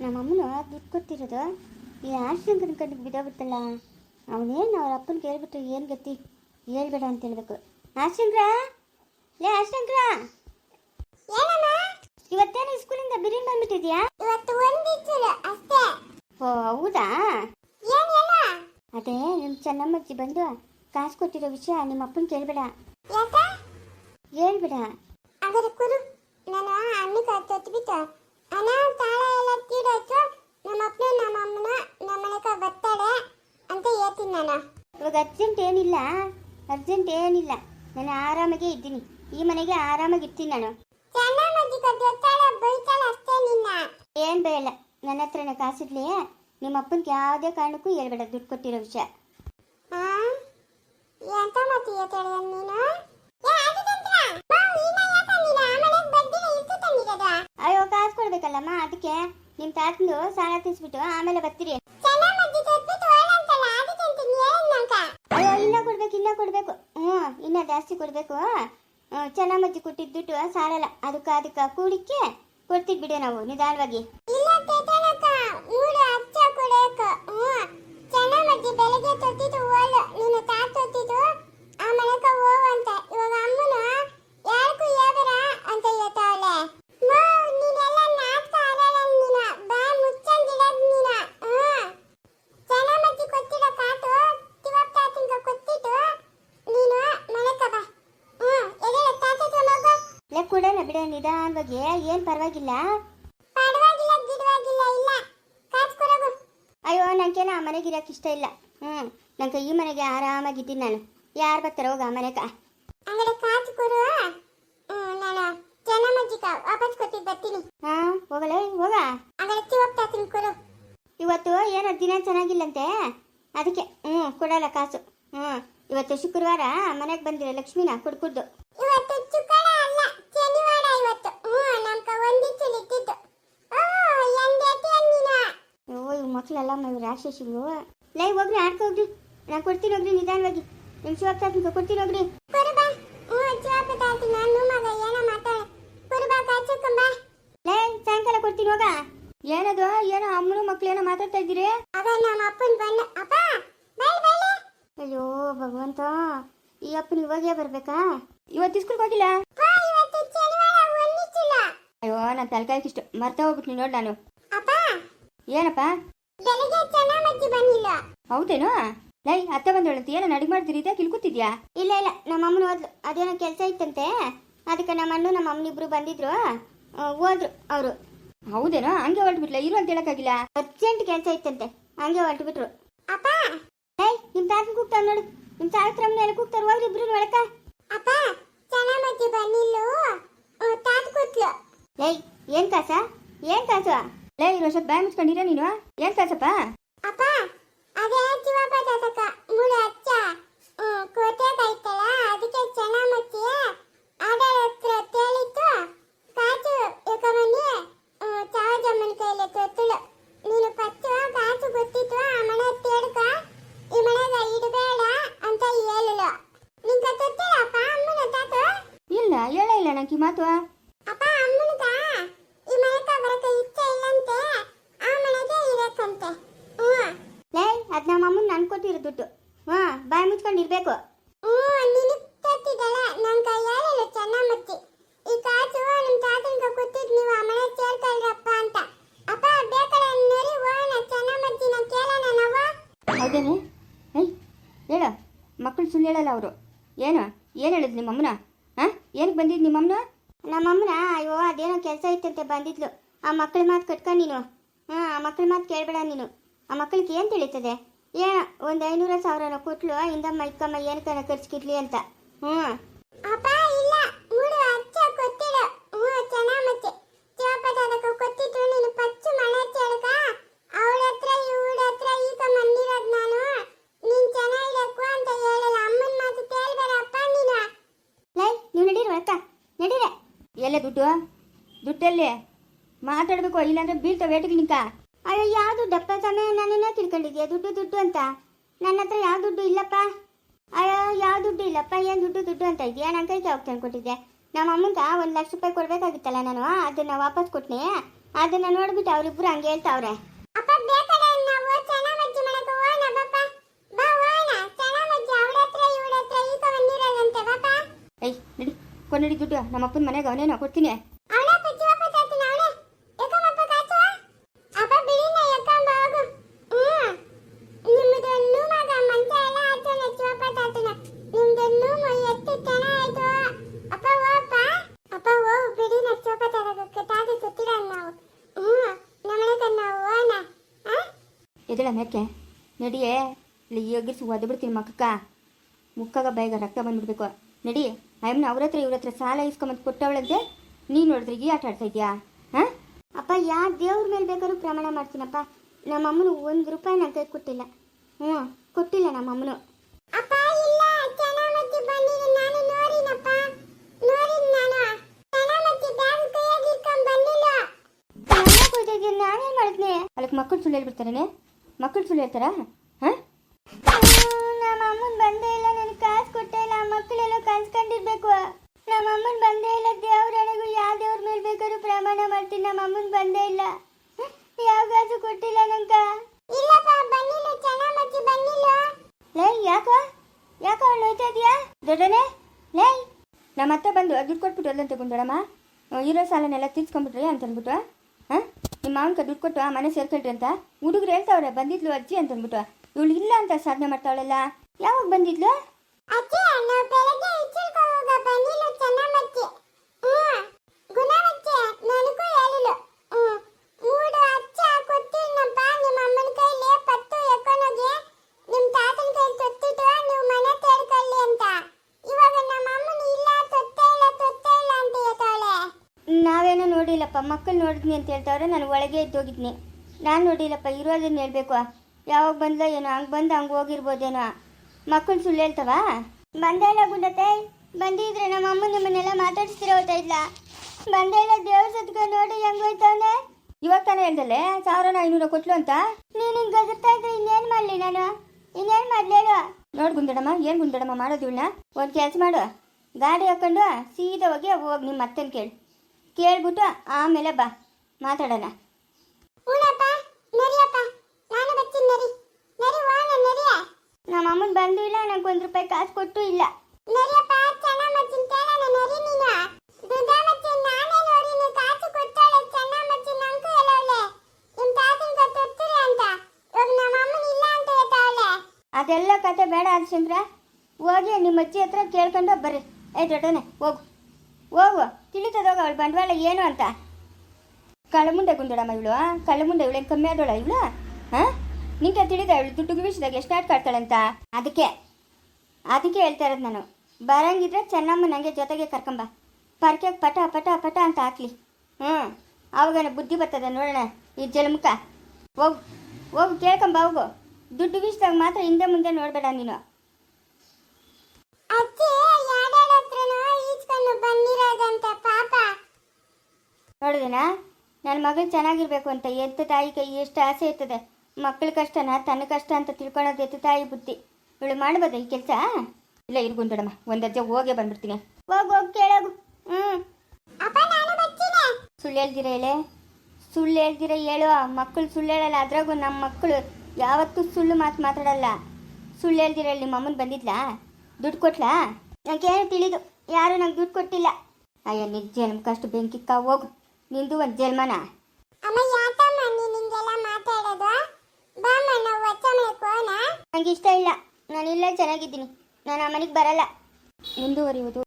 ನಮ್ಮ ಅಮ್ಮನ ದುಡ್ಡು ಕೊಟ್ಟಿರೋದು ಈ ಆಶ್ರಂಕನ ಕಣ್ಣಿಗೆ ಬಿದ್ದೋಗ್ಬಿಟ್ಟಲ್ಲ ಅವನೇನು ಅವ್ರ ಅಪ್ಪನ ಕೇಳ್ಬಿಟ್ರೆ ಏನು ಗತಿ? ಹೇಳ್ಬೇಡ ಅಂತ ಹೇಳ್ಬೇಕು. ಆಶ್ರಂಕ್ರ ಲೇ ಆಶ್ರಂಕ್ರ ಇವತ್ತೇನು ಸ್ಕೂಲಿಂದ ಬಿರಿಯಾನಿ ಬಂದ್ಬಿಟ್ಟಿದ್ಯಾ? ಇವತ್ತು ಒಂದಿಚ್ಚಲು ಅಷ್ಟೇ. ಓ ಹೌದಾ? ಅದೇ ನಿಮ್ಮ ಚೆನ್ನಮ್ಮಜ್ಜಿ ಬಂದು ಕಾಸು ಕೊಟ್ಟಿರೋ ವಿಷಯ ನಿಮ್ಮ ಅಪ್ಪನ ಕೇಳ್ಬೇಡ. ಹೇಳ್ಬೇಡ. ಅದರ ಕುರು ನಾನು ಅಣ್ಣಿಗೆ ತೊತ್ಬಿಟ್ಟು ಅಣ್ಣ ಎಲ್ಲ ನಮ್ಮ ಅಪ್ಪನ ನಮ್ಮ ಅಮ್ಮನ ನಮ್ಮ ಮನೆಗೆ ಬರ್ತಾಳೆ ಅಂತ ಹೇಳ್ತೀನಿ ನಾನು. ಇವಾಗ ಅರ್ಜೆಂಟ್ ಏನಿಲ್ಲ ಅರ್ಜೆಂಟ್ ಏನಿಲ್ಲ. ನಾನು ಆರಾಮಾಗೇ ಇದ್ದೀನಿ. ಈ ಮನೆಗೆ ಆರಾಮಾಗಿ ಇರ್ತೀನಿ ನಾನು. ಏನ್ ಗೊತ್ತಾಳೆ ಬೈತಾಳೆ ಅಷ್ಟೇ ನಿನ್ನ. ಏನು ಬೇಡ ನನ್ನ ಹತ್ರನೇ ಕಾಸಿರ್ಲಿ. ನಿಮ್ಮ ಅಪ್ಪನಿಗೆ ಯಾವುದೇ ಕಾರಣಕ್ಕೂ ಹೇಳ್ಬೇಡ ದುಡ್ಡು ಕೊಟ್ಟಿರೋ ವಿಷಯ. ಆ? ಎಂತ ಮಾತು ಹೇಳ್ತಾಳೆ ನೀನು? ನಿಮ್ಮ ತಾತಂದು ಸಾಲ ತಿನ್ಸ್ಬಿಟ್ಟು ಆಮೇಲೆ ಬರ್ತೀರಿ ಅಯ್ಯೋ ಇನ್ನ ಕೊಡ್ಬೇಕು ಇನ್ನ ಕೊಡ್ಬೇಕು. ಹ್ಞೂ ಇನ್ನ ಜಾಸ್ತಿ ಕೊಡ್ಬೇಕು. ಹ್ಞೂ ಕೊಟ್ಟಿದ್ದುಟ್ಟು ಸಾಲಲ್ಲ. ಅದಕ್ಕ ಅದಕ್ಕ ಕೂಡಿಕ್ಕೆ ಕೊಡ್ತಿದ್ ಬಿಡು ನಾವು ನಿಧಾನವಾಗಿ. ಕೊಡೇಕ ಬೆಳಗ್ಗೆ ತೊತ್ತಿದ್ದು ಓಲು. ನೀನು ತಾ ತೊತ್ತಿದ್ದು ಆ ಮನೆಕ ಹೋಗು ಅಂತ ಇವಾಗ ಅಮ್ಮನು ಯಾರಿಗೂ ಹೇಳ್ಬೇಡ ಅಂತ ಹೇಳ್ತಾವಳೆ ಮೋ ನೀನೆಲ್ಲ ನಾಟಕ ಆಡಲ್ಲ ನೀನ ಬಾ ಮುಚ್ಚಂಗಿಡದ್ ನೀನ ಹ್ಞೂ ಚೆನ್ನಮ್ಮಜ್ಜಿ ಕೊಟ್ಟಿರೋ ಕಾಟು ತಿವಪ್ಪ ತಾತಿಂಗ ಕೊಟ್ಟಿದ್ದು ನೀನು ಮನೆಕ ಬಾ ಹ್ಞೂ ಎದೆ ತಾತ ಮಗು ಲೇ ಕೊಡೋಣ ಬಿಡ ನಿಧಾನವಾಗಿ ಏನು ಪರವಾಗಿಲ್ಲ? ಅಯ್ಯೋ ನನಗೇನು ಆ ಮನೆಗೆ ಇರೋಕೆ ಇಷ್ಟ ಇಲ್ಲ. ಹ್ಞೂ ನಂಗೆ ಈ ಮನೆಗೆ ಆರಾಮಾಗಿದ್ದೀನಿ ನಾನು. ಯಾರು ಬರ್ತಾರೆ ಹೋಗ ಆ ಮನೆಗೆ ಬರ್ತೀನಿ. ಹಾಂ ಹೋಗಲೇ? ಹೋಗ? ಇವತ್ತು ಏನೋ ದಿನ ಚೆನ್ನಾಗಿಲ್ಲಂತೆ? ಅದಕ್ಕೆ ಹ್ಞೂ ಕೊಡಲ್ಲ ಕಾಸು. ಹ್ಞೂ ಇವತ್ತು ಶುಕ್ರವಾರ ಮನೆಗೆ ಬಂದಿರ ಲಕ್ಷ್ಮಿನ ಕುಡ್ಕುಡ್ದು ಇವತ್ತು ಚುಕ್ಕಳ ಅಲ್ಲ ಶನಿವಾರ ಇವತ್ತು ಹ್ಞೂ ನಮ್ಕ ಒಂದಿಚ್ಚು ಇಟ್ಟಿದ್ದು ಓ ಎಂದೇತಿ ನೀನ ಅಯ್ಯೋ ಇವ್ ಮಕ್ಳೆಲ್ಲ ಇವ್ ರಾಕ್ಷಸಿಗಳು ಲೈ ಹೋಗ್ರಿ ಆಡ್ಕೋಗ್ರಿ ನಾನು ಕೊಡ್ತೀನಿ ಹೋಗ್ರಿ ನಿಧಾನವಾಗಿ. ನಿಮ್ಮ ಶಿವಪ್ಪ ಕೊಡ್ತೀನಿ ಹೋಗ್ರಿ. ಲೇ ಸಾಯಂಕಾಲ ಕೊಡ್ತೀನಿ ಹೋಗ. ಏನದು ಏನೋ ಅಮ್ಮನ ಮಕ್ಳು ಏನೋ ಮಾತಾಡ್ತಾ ಇದ್ದೀರಿ? ಅಯ್ಯೋ ಭಗವಂತ. ಈ ಅಪ್ಪನ ಇವಾಗೇ ಬರ್ಬೇಕಾ? ಇವತ್ತು ಇಸ್ಕೂಲ್ಗೆ ಹೋಗಿಲ್ಲ? ಅಯ್ಯೋ ನನ್ನ ನಾನು ತಲೆಕಾಯ್ಕಿಷ್ಟು ಮರ್ತಾ ಹೋಗ್ಬಿಟ್ಟು ನೋಡಿ ನಾನು. ಅಪ್ಪ. ಏನಪ್ಪ? ಬೆಳಿಗ್ಗೆ ಚೆನ್ನಮ್ಮಜ್ಜಿ ಬಂದಿಲ್ಲ. ಹೌದೇನೋ? ಲೈ ಅತ್ತೆ ಬಂದೋಳಂತ ಏನೋ ನಡಿಗೆ ಮಾಡ್ತೀರಿ ಇದೆ ಕಿಲ್ಕುತ್ತಿದ್ಯಾ? ಇಲ್ಲ ಇಲ್ಲ ನಮ್ಮ ಅಮ್ಮನ ಹೋದ್ಲು. ಅದೇನೋ ಕೆಲಸ ಇತ್ತಂತೆ. ಅದಕ್ಕೆ ನಮ್ಮ ಅಣ್ಣ ನಮ್ಮ ಅಮ್ಮನಿಬ್ರು ಬಂದಿದ್ರು. ಆ, ಹೋದ್ರು ಅವರು. ಹೌದೇನೋ? ಹಂಗೆ ಹೊರಟ್ಬಿಟ್ಲ? ಇರು ಅಂತ ಹೇಳಕ್ಕಾಗಿಲ್ಲ? ಅರ್ಜೆಂಟ್ ಕೆಲಸ ಇತ್ತಂತೆ. ಹಂಗೆ ಹೊರಟ್ಬಿಟ್ರು. ಅಪ್ಪ! ಲೈ ನಿಮ್ ತಾತನ ಕೂಗ್ತಾರ ನೋಡು. ನಿಮ್ಮ ಸಾವಿತ್ರಮ್ಮನ ಎಲ್ಲ ಕೂಗ್ತಾರ ಹೋಗ್ರಿ ಇಬ್ರು ಒಳಕ. ಅಪ್ಪ ಚೆನ್ನಮ್ಮಜ್ಜಿ ಬಂದಿಲ್ಲ. ತಾತ ಕೂತ್ಲು. ಲೈ ಏನ್ ಕಾಸ? ಏನ್ ಕಾಸು? ಲೈ ಇರೋ ಬಾಯ್ ಮುಚ್ಕೊಂಡಿರ ನೀನು? ಏನ್ ಕಾಸಪ್ಪ ಅಪ್ಪ ಅದೇ ಶಿವಪ್ಪ ತಾತಕ ಮೂಲ ಹಚ್ಚ ಕೋಟೆ ಕೈತಲ್ಲ ಅದಕ್ಕೆ ಚೆನ್ನಮ್ಮಜ್ಜಿ ಆಡಳ ಹತ್ರ ತೇಲಿತ್ತು ಕಾಚು ಎಕಮನಿ ಚಾವಜಮ್ಮನ ಕೈಲಿ ತೊತ್ತಳು ನೀನು ಪಚ್ಚು ಕಾಚು ಗೊತ್ತಿತ್ತು ಆ ಮನೆ ತೇಡ್ಕ ಈ ಮನೆಗ ಇಡಬೇಡ ಅಂತ ಹೇಳಲು ನಿಂಗ ತೊತ್ತಿಲ್ಲ ಅಪ್ಪ ಅಮ್ಮನ ತಾತ ಇಲ್ಲ ಹೇಳ ಇಲ್ಲ ನಂಗೆ ಈ ಮಾತು ಅಪ್ಪ ಅಮ್ಮನಿಗ ಈ ಮನೆಗ ಬರಕ ಇಚ್ಛೆ ಇಲ್ಲಂತೆ ಆ ಮನೆಗೆ ಇರಕ್ಕಂತೆ ಹ್ಞೂ ಲೈ ಅದ್ ನಮ್ಮ ಅಮ್ಮನ ನನ್ ಕೊಟ್ಟಿರೋ ದುಡ್ಡು ಹಾ ಬಾಯ್ ಮುಚ್ಕೊಂಡು ಇರ್ಬೇಕು ಹ್ಞೂ ನಿನಗ್ ತತ್ತಿದ್ದಲ್ಲ ನಂಗ ಹೇಳಲ್ಲ ಚೆನ್ನಮ್ಮಜ್ಜಿ ಈ ಕಾಸು ನಿಮ್ಮ ತಾತನ್ಗ ಕೊಟ್ಟಿದ್ ನೀವು ಆ ಮನೆ ಸೇರ್ಕೊಳ್ರಪ್ಪ ಅಂತ ಅಪ್ಪ ಬೇಕಲ್ಲ ನರಿ ಹೋಗೋಣ ಚೆನ್ನಮ್ಮಜ್ಜಿನ ಕೇಳೋಣ ನಾವು ಹೌದೇನೆ ಏಯ್ ಹೇಳು. ಮಕ್ಕಳು ಸುಳ್ಳು ಹೇಳಲ್ಲ ಅವರು. ಏನು? ಏನು ಹೇಳಿದ್ ನಿಮ್ಮ ಅಮ್ಮನ ಹಾಂ? ಏನಕ್ಕೆ ಬಂದಿದ್ದು ನಿಮ್ಮ ಅಮ್ಮನ ನಮ್ಮ ಅಮ್ಮನ ಅಯ್ಯೋ ಅದೇನೋ ಕೆಲಸ ಇತ್ತಂತೆ ಬಂದಿದ್ಲು. ಆ ಮಕ್ಕಳ ಮಾತು ಕಟ್ಕೊ ನೀನು. ಹಾಂ ಆ ಮಕ್ಕಳ ಮಾತು ಕೇಳಬೇಡ ನೀನು. ಆ ಮಕ್ಕಳಿಗೆ ಏನು ತಿಳಿತದೆ? ಏನ ಒಂದು ಐನೂರ ಸಾವಿರನ ಕೊಟ್ಲು ಇಂದಮ್ಮ ಇಕ್ಕಮ್ಮ ಏನಕ್ಕನ ಖರ್ಚಿಗಿರ್ಲಿ ಅಂತ. ಹ್ಞೂ ಅಪ್ಪ ಇಲ್ಲ ಮೂರು ಅಚ್ಚ ಕೊಟ್ಟಿಲ್ಲ ಹ್ಞೂ ಚೆನ್ನಮ್ಮಜ್ಜಿ ಶಿವಪ್ಪ ತಾತಕ ಕೊಟ್ಟಿದ್ರು ನೀನು ಪಚ್ಚು ಮನೆ ಕೇಳಕ ಅವಳ ಹತ್ರ ಇವಳ ಹತ್ರ ಈಗ ಬಂದಿರೋದು ನಾನು ನೀನ್ ಚೆನ್ನಾಗಿರಕ್ಕು ಅಂತ ಹೇಳಲ್ಲ ಅಮ್ಮನ ಮಾತು ಕೇಳ್ಬೇಡಪ್ಪ ನೀನು ಲೈ ನೀವು ನಡೀರಿ ಒಳಕ ನಡೀರೆ ಎಲ್ಲ ದುಡ್ಡು? ದುಡ್ಡಲ್ಲಿ? ಮಾತಾಡಬೇಕು, ಇಲ್ಲಾಂದ್ರೆ ಬೀಳ್ತಾವೆ ವೇಟಿಗೆ ನಿಂಕ ಅಯ್ಯೋ, ಯಾವ ದುಡ್ಡಪ್ಪ ಸಮಯ ನಾನೇನೇ ತಿಳ್ಕೊಂಡಿದ್ಯಾ? ದುಡ್ಡು ದುಡ್ಡು ಅಂತ. ನನ್ನ ಹತ್ರ ಯಾವ ದುಡ್ಡು ಇಲ್ಲಪ್ಪ? ಅಯ್ಯೋ, ಯಾವ ದುಡ್ಡು ಇಲ್ಲಪ್ಪ? ಏನು ದುಡ್ಡು ದುಡ್ಡು ಅಂತ ಇದೆಯಾ? ನನ್ನ ಕೈಗೆ ಹೋಗ್ತಾನೆ ತಂದ್ಕೊಟ್ಟಿದ್ದೆ? ನಮ್ಮ ಅಮ್ಮಂಗೆ ಒಂದು ಲಕ್ಷ ರೂಪಾಯಿ ಕೊಡಬೇಕಾಗಿತ್ತಲ್ಲ ನಾನು? ಅದನ್ನು ವಾಪಸ್ ಕೊಟ್ಟನೆ ಅದನ್ನ ನೋಡ್ಬಿಟ್ಟು ಅವರಿಬ್ಬರು ಹಂಗೆ ಹೇಳ್ತಾವ್ರೆ ಅಪ್ಪ ಬೇಕಾದ್ರೆ ನಾವು ಚೆನ್ನಾಗಿ ಮಾಡಕ ಹೋಗೋಣ ಬಾಪ ಬಾ ಹೋಗೋಣ ಚೆನ್ನಾಗಿ ಅವಳ ಹತ್ರ ಇವಳ ಹತ್ರ ಈಗ ಬಂದಿರಲ್ಲಂತೆ ಬಾಪ ಏಯ್ ನಡಿ ಕೊನ್ನಡಿ ದುಡ್ಡು ನಮ್ಮ ಅಪ್ಪನ ಮನೆಗೆ ಅವನೇನೋ ಕೊಡ್ತೀನಿ ಅವಳ ಪಚ್ಚಿ ಬಾಪ ತಾತನ ಅವಳೆ ಯಾಕಮ್ಮಪ್ಪ ಕಾಚು ಅಪ್ಪ ಬಿಡಿನ ಯಾಕಮ್ಮ ಹೋಗು ಹ್ಞೂ ನಿಮ್ಮದು ನೂಮಾಗ ಮಂಚ ಎಲ್ಲ ಹಾಕೋಣ ಚಿವಪ್ಪ ತಾತನ ನಿಮ್ದು ನೂಮು ಎಷ್ಟು ಚೆನ್ನಾಗಾಯ್ತು ಅಪ್ಪ ಹೋಗಪ್ಪ ಅಪ್ಪ ಹೋಗು ಬಿಡಿನ ಚಿವಪ್ಪ ತಾತಕ್ಕೆ ತಾತ ಸುತ್ತಿರ ದುಡ್ಡು ನಮ್ಮಪ್ಪನ ಮನೆಗೆ ಹೋಗೋಣ. ಹಾಂ ಎದಳ ಮೇಕೆ. ನಡಿಯೇ. ಇಲ್ಲಿ ಎಗಿರ್ಸಿ ಒದ್ದು ಬಿಡ್ತೀನಿ ಮಕ್ಕಕ್ಕ. ಮುಕ್ಕಾಗ ಬೇಗ ರಕ್ತ ಬಂದ್ಬಿಡ್ಬೇಕು. ನಡಿ. ಅಯ್ಯಮ್ಮನ ಅವ್ರ ಹತ್ರ ಇವ್ರ ಹತ್ರ ಸಾಲ ಇಸ್ಕೊಂಬಂದು ಕೊಟ್ಟವಳಂತೆ ನೀನು ನೋಡಿದ್ರೆ ಈ ಆಟ ಆಡ್ತಾ ಇದೆಯಾ ಹಾಂ? ಅಪ್ಪ ಯಾರ ದೇವ್ರ ಮೇಲೆ ಬೇಕಾದ್ರೂ ಪ್ರಮಾಣ ಮಾಡ್ತೀನಪ್ಪ. ನಮ್ಮ ಅಮ್ಮನು ಒಂದು ರೂಪಾಯಿ ನನ್ನ ಕೈ ಕೊಟ್ಟಿಲ್ಲ. ಹ್ಞೂ ಕೊಟ್ಟಿಲ್ಲ ನಮ್ಮ ಅಮ್ಮನು ಅಲ್ಲಕ್ಕೆ ಮಕ್ಕಳು ಸುಳ್ಳು ಹೇಳ್ಬಿಡ್ತಾರೇನೆ? ಮಕ್ಕಳು ಸುಳ್ಳು ಹೇಳ್ತಾರಾ ಹಾಂ ನಮ್ಮ ಅಮ್ಮನ ಬಂದೇ ಇಲ್ಲ ನನಗೆ ಕಾಸು ಕೊಟ್ಟೇ ಇಲ್ಲ ಮಕ್ಕಳೆಲ್ಲ ಕನ್ಸ್ಕೊಂಡಿರ್ಬೇಕು. ನಮ್ಮ ಅಮ್ಮನ ಬಂದೇ ಇಲ್ಲ ದೇವ್ರಣೆಗೂ ಯಾವ ದೇವ್ರ ಮೇಲೆ ಬೇಕಾದ್ರೂ ಪ್ರಮಾಣ ಮಾಡ್ತೀನಿ ನಮ್ಮ ಅಮ್ಮನ ಬಂದೇ ಇಲ್ಲ. ಯಾವ ಗಾಜು ಕೊಟ್ಟಿಲ್ಲ ನಂಗ. ಇಲ್ಲಪ್ಪ ಬಂದಿಲ್ಲ ಚೆನ್ನಾಮಜ್ಜಿ ಬಂದಿಲ್ಲ. ಲೇ ಯಾಕ? ಯಾಕ ಅವಳು ನೋಯ್ತಾ ಇದೆಯಾ? ದೊಡ್ಡನೆ? ಲೇ ನಮ್ಮ ಅತ್ತೆ ಬಂದು ದುಡ್ಡು ಕೊಟ್ಬಿಟ್ಟು ಅಲ್ಲಂತೆ ಗುಂದಡಮ್ಮ ಇರೋ ಸಾಲನೆಲ್ಲ ತೀರ್ಸ್ಕೊಂಡ್ಬಿಟ್ರಿ ಅಂತ ಅಂದ್ಬಿಟ್ಟು. ಹಾಂ ನಿಮ್ಮ ಮಾವನ್ಕ ದುಡ್ಡು ಕೊಟ್ಟು ಆ ಮನೆ ಸೇರ್ಕೊಳ್ರಿ ಅಂತ. ಹುಡುಗರು ಹೇಳ್ತಾವ್ರೆ ಬಂದಿದ್ಲು ಅಜ್ಜಿ ಅಂತ ಅಂದ್ಬಿಟ್ಟು. ಇವಳು ಇಲ್ಲ ಅಂತ ಸಾಧನೆ ಮಾಡ್ತಾವಳಲ್ಲ. ಯಾವಾಗ ಬಂದಿದ್ಲು? ನಾವೇನೋ ನೋಡಿಲ್ಲಪ್ಪ ಮಕ್ಕಳು ನೋಡಿದ್ನಿ ಅಂತ ಹೇಳ್ತಾವ್ರೆ, ನಾನು ಒಳಗೆ ಇದ್ದೋಗಿದ್ನಿ ನಾನು ನೋಡಿಲ್ಲಪ್ಪ ಇರೋದನ್ನ ಹೇಳ್ಬೇಕು. ಯಾವಾಗ ಬಂದ್ಲೋ ಏನೋ, ಹಂಗೆ ಬಂದು ಹಂಗೆ ಹೋಗಿರ್ಬೋದೇನೋ. ಮಕ್ಕಳು ಸುಳ್ಳು ಹೇಳ್ತಾವ? ಬಂದೇ ಗುಂಡತೆ. ಬಂದಿದ್ರೆ ನಮ್ಮ ಅಮ್ಮ ನಿಮ್ಮನ್ನೆಲ್ಲ ಮಾತಾಡಿಸ್ತಿರೋ ಹೋಗ್ತಾ ಇಲ್ಲ ಬಂದೇ ದೇವ್ರ ಸತ್ಕ ನೋಡಿ ಹೆಂಗೋಯ್ತವನೆ? ಇವಾಗ ತಾನೇ ಹೇಳ್ದಲ್ಲೇ, ಸಾವಿರನ ಐನೂರ ಕೊಟ್ಲು ಅಂತ? ನೀನು ಹಿಂಗೆ ಗದರ್ತಾ ಇದ್ರೆ ಇನ್ನೇನು ಮಾಡಲಿ ನಾನು? ಇನ್ನೇನು ಮಾಡ್ಲೇಳು ನೋಡ್ ಗುಂದಡಮ್ಮ ಏನು ಗುಂದಡಮ್ಮ ಮಾಡೋದು ಇವಳನ್ನ ಒಂದು ಕೆಲಸ ಮಾಡು. ಗಾಡಿ ಹಾಕೊಂಡು ಸೀದಾ ಹೋಗಿ ಹೋಗಿ ನಿಮ್ಮ ಅತ್ತನ ಕೇಳು. ಕೇಳ್ಬಿಟ್ಟು ಆಮೇಲೆ ಬಾ, ಮಾತಾಡೋಣ ಹೂನಪ್ಪ ನರಿಯಪ್ಪ ನಾನು ಬರ್ತೀನಿ ನರಿ ನರಿ ಹೋಣ ನರಿಯ ನಮ್ಮ ಅಮ್ಮನ ಬಂದು ಇಲ್ಲ ನಂಗೆ ಒಂದು ರೂಪಾಯಿ ಕಾಸು ಕೊಟ್ಟು ಇಲ್ಲ ನರಿಯಪ್ಪ ಚೆನ್ನಾಮಜ್ಜಿನ ಕೇಳೋಣ ನರಿ ನೀನು ದುಡ್ಡಾಮಜ್ಜಿ ನಾನೇ ನೋಡಿ ನೀನು ಕಾಸು ಕೊಟ್ಟಾಳೆ ಚೆನ್ನಾಮಜ್ಜಿ ನಂಗೂ ಹೇಳವಳೆ ನಿಮ್ಮ ತಾತನ ಗೊತ್ತಿರ್ತೀರಿ ಅಂತ ಇವಾಗ ಕಾಸು ಕೊಟ್ಟು ಇಲ್ಲ. ಅದೆಲ್ಲ ಕತೆ ಬೇಡ ಹರಿಶ್ಚಂದ್ರ. ಹೋಗಿ ನಿಮ್ಮ ಅಜ್ಜಿ ಹತ್ರ ಕೇಳ್ಕೊಂಡು ಬರ್ರಿ. ಏ ದೊಡ್ಡನೆ ಹೋಗು. ಹೋಗು. ತಿಳಿತದೋಗ ಅವಳು ಬಂಡವಾಳ ಏನು ಅಂತ. ಕಳ್ಳಮುಂಡೆ ಗುಂದಡಮ್ಮ ಇವಳು ಕಳ್ಳಮುಂಡೆ ಇವಳು ಏನು ಕಮ್ಮಿ ಆದೋಳ ಇವಳು? ಹಾಂ ನಿಂಗೆ ತಿಳಿದ ಇವಳು ದುಡ್ಡು ವಿಷಯದಾಗ ಎಷ್ಟು ಆಟ ಕಾಡ್ತಾಳಂತ ಅಂತ ಅದಕ್ಕೆ. ಅದಕ್ಕೆ ಹೇಳ್ತಾ ಇರೋದು ನಾನು. ಬರಂಗಿದ್ರೆ ಚೆನ್ನಮ್ಮ ನನಗೆ ಜೊತೆಗೆ ಕರ್ಕೊಂಬ. ಪರ್ಕೆ ಪಟ ಪಟ ಪಟ ಅಂತ ಹಾಕ್ಲಿ. ಹ್ಞೂ ಅವಾಗ ಬುದ್ಧಿ ಬರ್ತದೆ ನೋಡೋಣ ಈ ಜಲಮುಖ. ಹೋಗು. ಹೋಗು ಕೇಳ್ಕೊಂಬ ಹೋಗು. ದುಡ್ಡು ವಿಷಯದಾಗ ಮಾತ್ರ ಹಿಂದೆ ಮುಂದೆ ನೋಡಬೇಡ ನೀನು. ನೋಡಿದೇನಾ ನನ್ನ ಮಗಳು ಚೆನ್ನಾಗಿರ್ಬೇಕು ಅಂತ ಎತ್ತ ತಾಯಿ ಕೈ ಎಷ್ಟು ಆಸೆ ಇರ್ತದೆ. ಮಕ್ಕಳ ಕಷ್ಟನ ತನ್ನ ಕಷ್ಟ ಅಂತ ತಿಳ್ಕೊಳ್ಳೋದು ಎತ್ತ ತಾಯಿ ಬುದ್ಧಿ. ಇವಳು ಮಾಡ್ಬೋದ ಈ ಕೆಲಸ? ಇಲ್ಲ ಇರ್ಗುಂದಡಮ್ಮ ಒಂದಜ್ಜೆ ಹೋಗೇ ಬಂದ್ಬಿಡ್ತೀನಿ. ಹೋಗು ಹೋಗಿ ಕೇಳೋಗು. ಹ್ಞೂ ಅಪ್ಪ ನಾನು ಬರ್ತೀನಿ. ಸುಳ್ಳು ಹೇಳ್ದಿರ ಹೇಳೆ? ಸುಳ್ಳು ಹೇಳ್ದಿರ ಹೇಳು. ಮಕ್ಕಳು ಸುಳ್ಳು ಹೇಳಲ್ಲ. ಅದ್ರಾಗೂ ನಮ್ಮ ಮಕ್ಕಳು ಯಾವತ್ತೂ ಸುಳ್ಳು ಮಾತು ಮಾತಾಡಲ್ಲ. ಸುಳ್ಳು ಹೇಳ್ದಿರ ಹೇಳಿ ನಿಮ್ಮ ಅಮ್ಮನ ಬಂದಿದ್ಲಾ? ದುಡ್ಡು ಕೊಟ್ಲಾ? ನಂಗೇನು ತಿಳಿದು. ಯಾರು ನಂಗೆ ದುಡ್ಡು ಕೊಟ್ಟಿಲ್ಲ. ಅಯ್ಯ ನಿಜ ಜನ್ಮಕ್ಕಷ್ಟು ಬೆಂಕಿಕ್ಕ ಹೋಗು. ನಿಂದು ಒಂದು ಜನ್ಮನ ನಂಗೆ ಇಷ್ಟ ಇಲ್ಲ. ನಾನು ಇಲ್ಲೇ ಚೆನ್ನಾಗಿದ್ದೀನಿ. ನಾನು ಆ ಮನೆಗೆ ಬರಲ್ಲ. ಮುಂದುವರಿಯುವುದು.